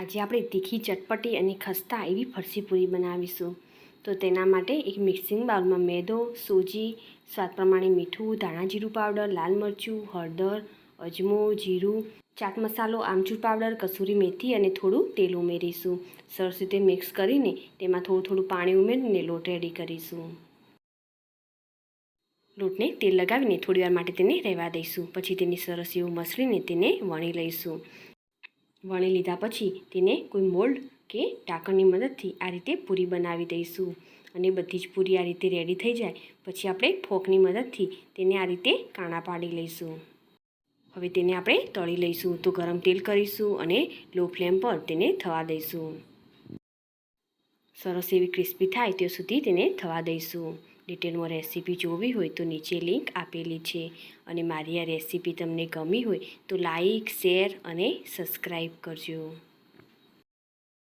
આજે આપણે તીખી ચટપટી અને ખસ્તા એવી ફરસી પૂરી બનાવીશું. તો તેના માટે એક મિક્સિંગ બાઉલમાં મેદો, સૂજી, સ્વાદ પ્રમાણે મીઠું ધાણા જીરું પાવડર, લાલ મરચું, હળદર, અજમો, જીરું, ચાટ મસાલો, આમચૂર પાવડર, કસૂરી મેથી અને થોડું તેલ ઉમેરીશું. સરસ રીતે મિક્સ કરીને તેમાં થોડું થોડું પાણી ઉમેરીને લોટ રેડી કરીશું. લોટને તેલ લગાવીને થોડીવાર માટે તેને રહેવા દઈશું. પછી તેની સરસ એવું મસળીને તેને વણી લઈશું. વણી લીધા પછી તેને કોઈ મોલ્ડ કે ઢાંકણની મદદથી આ રીતે પૂરી બનાવી દઈશું. અને બધી જ પૂરી આ રીતે રેડી થઈ જાય, પછી આપણે ફોકની મદદથી તેને આ રીતે કાણા પાડી લઈશું. હવે તેને આપણે તળી લઈશું તો ગરમ તેલ કરીશું અને લો ફ્લેમ પર તેને થવા દઈશું. સરસ એવી ક્રિસ્પી થાય ત્યાં સુધી તેને થવા દઈશું. ડિટેલમાં રેસીપી જોવી હોય તો નીચે લિંક આપેલી છે અને મારી આ રેસીપી તમને ગમી હોય તો લાઈક, શેર અને સબસ્ક્રાઈબ કરજો.